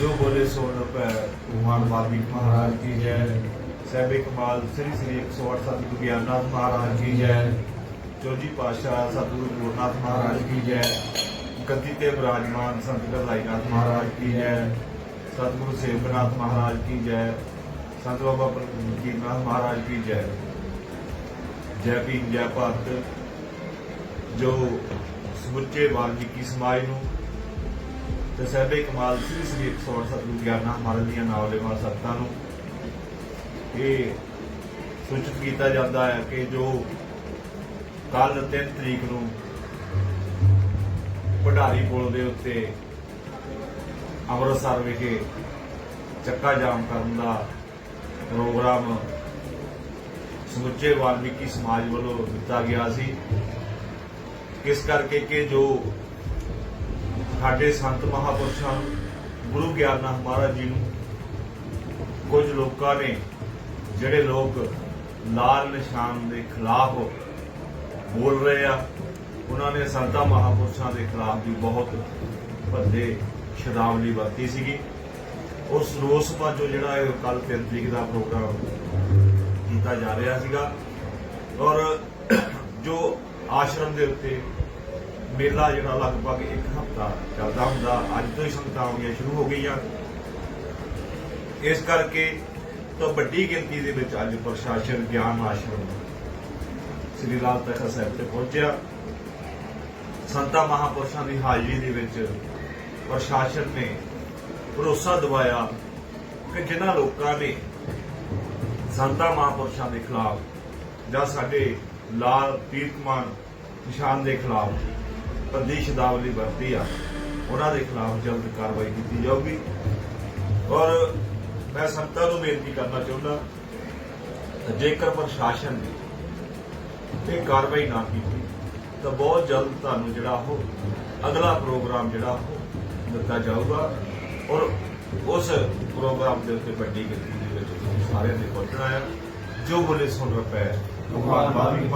ਜੋ ਬੋਲੇ ਸੋ ਰੁਪਏ ਭਗਵਾਨ ਵਾਲਮੀਕ ਮਹਾਰਾਜ ਕੀ ਜੈ। ਸਹਿਬੇ ਕਮਾਲ ਸ੍ਰੀ ਸ੍ਰੀ 108 ਸਤਿਗੁਰੂ ਗਿਆਨਨਾਥ ਮਹਾਰਾਜ ਕੀ ਜੈ। ਚੌਜੀ ਪਾਤਸ਼ਾਹ ਸਤਿਗੁਰੂ ਗੁਰਨਾਥ ਮਹਾਰਾਜ ਕੀ ਜੈ। ਗੱਦੀ ਤੇ ਵਿਰਾਜਮਾਨ ਸੰਤ ਗਰਲਾਈਨਾਥ ਮਹਾਰਾਜ ਕੀ ਜੈ। ਸਤਿਗੁਰੂ ਸੇਵਕਨਾਥ ਮਹਾਰਾਜ ਕੀ ਜੈ। ਸੰਤ ਬਾਬਾ ਕੀਰਨਾਥ ਮਹਾਰਾਜ ਕੀ ਜੈ। ਜੈ ਭੀਮ, ਜੈ ਭਾਰਤ। ਜੋ ਸਮੁੱਚੇ ਵਾਲਮੀਕੀ ਸਮਾਜ ਨੂੰ ਤੇ ਸਹਿਬੇ ਕਮਾਲ ਸ੍ਰੀ ਸ੍ਰੀ 108 ਸਤਿਗੁਰੂ ਗਿਆਨਾ ਮਹਾਰਾਜ ਦੀਆਂ ਨਾਵਲੇਵਾਂ ਸੰਤਾਂ ਨੂੰ ਇਹ ਸੂਚਿਤ ਕੀਤਾ ਜਾਂਦਾ ਹੈ ਕਿ ਜੋ ਕੱਲ 3 ਤਰੀਕ ਨੂੰ ਪਢਾਰੀ ਪੁਲ ਦੇ ਉੱਤੇ ਅੰਮ੍ਰਿਤਸਰ ਵਿਖੇ ਚੱਕਾ ਜਾਮ ਕਰਨ ਦਾ ਪ੍ਰੋਗਰਾਮ ਸਮੁੱਚੇ ਵਾਲਮੀਕੀ ਸਮਾਜ ਵੱਲੋਂ ਦਿੱਤਾ ਗਿਆ ਸੀ। ਇਸ ਕਰਕੇ ਕਿ ਜੋ ਸਾਡੇ ਸੰਤ ਮਹਾਪੁਰਸ਼ਾਂ ਨੂੰ, ਗੁਰੂ ਗਿਆਨਨਾਥ ਮਹਾਰਾਜ ਜੀ ਨੂੰ, ਕੁਝ ਲੋਕਾਂ ਨੇ ਜਿਹੜੇ ਲੋਕ ਲਾਲ ਨਿਸ਼ਾਨ ਦੇ ਖਿਲਾਫ ਬੋਲ ਰਹੇ ਆ, ਉਹਨਾਂ ਨੇ ਸੰਤਾਂ ਮਹਾਪੁਰਸ਼ਾਂ ਦੇ ਖਿਲਾਫ ਵੀ ਬਹੁਤ ਭੱਦੇ ਸ਼ਬਦਾਵਲੀ ਵਰਤੀ ਸੀਗੀ। ਉਸ ਰੋਸ ਵਜੋਂ ਜਿਹੜਾ ਇਹ ਕੱਲ 3 ਤਰੀਕ ਦਾ ਪ੍ਰੋਗਰਾਮ ਕੀਤਾ ਜਾ ਰਿਹਾ ਸੀਗਾ। ਔਰ ਜੋ ਆਸ਼ਰਮ ਦੇ ਉੱਤੇ ਮੇਲਾ ਜਿਹੜਾ ਲਗਭਗ ਇੱਕ ਹਫ਼ਤਾ ਚੱਲਦਾ ਹੁੰਦਾ, ਅੱਜ ਤੋਂ ਹੀ ਸੰਗਤਾਂ ਆਉਣੀਆਂ ਸ਼ੁਰੂ ਹੋ ਗਈਆਂ। ਇਸ ਕਰਕੇ ਤਾਂ ਵੱਡੀ ਗਿਣਤੀ ਦੇ ਵਿੱਚ ਅੱਜ ਪ੍ਰਸ਼ਾਸਨ, ਗਿਆਨ ਆਸ਼ਰਮ, ਸ੍ਰੀ ਲਾਲ ਤਖਤ ਸਾਹਿਬ ਤੇ ਪਹੁੰਚਿਆ। ਸੰਤਾਂ ਮਹਾਪੁਰਸ਼ਾਂ ਦੀ ਹਾਜ਼ਰੀ ਦੇ ਵਿੱਚ ਪ੍ਰਸ਼ਾਸਨ ਨੇ ਭਰੋਸਾ ਦਿਵਾਇਆ ਕਿ ਜਿਨ੍ਹਾਂ ਲੋਕਾਂ ਨੇ ਸੰਤਾਂ ਮਹਾਪੁਰਸ਼ਾਂ ਦੇ ਖਿਲਾਫ ਜਾਂ ਸਾਡੇ ਲਾਲ ਤੀਰਥਮਾਨ ਨਿਸ਼ਾਨ ਦੇ ਖਿਲਾਫ ਬੰਦੀ ਸ਼ਬਦਾਵਲੀ ਵਰਤੀ ਆ। ਉਹਨਾਂ ਦੇ ਖਿਲਾਫ ਜਲਦ ਕਾਰਵਾਈ ਕੀਤੀ ਜਾਊਗੀ। ਔਰ ਮੈਂ ਸੰਤਾਂ ਨੂੰ ਬੇਨਤੀ ਕਰਨਾ ਚਾਹੁੰਦਾ ਜੇਕਰ ਪ੍ਰਸ਼ਾਸਨ ਨੇ ਇਹ ਕਾਰਵਾਈ ਨਾ ਕੀਤੀ, ਤਾਂ ਬਹੁਤ ਜਲਦ ਤੁਹਾਨੂੰ ਜਿਹੜਾ ਉਹ ਅਗਲਾ ਪ੍ਰੋਗਰਾਮ ਜਿਹੜਾ ਉਹ ਦਿੱਤਾ ਜਾਊਗਾ। ਔਰ ਉਸ ਪ੍ਰੋਗਰਾਮ ਦੇ ਉੱਤੇ ਵੱਡੀ ਗਿਣਤੀ ਦੇ ਵਿੱਚ ਤੁਸੀਂ ਸਾਰਿਆਂ ਨੇ ਪਹੁੰਚਣਾ ਹੈ। ਜੋ ਬੋਲੇ ਸੁਣ ਰਪੈ ਭਗਵਾਨ ਵਾਲਮੀਕ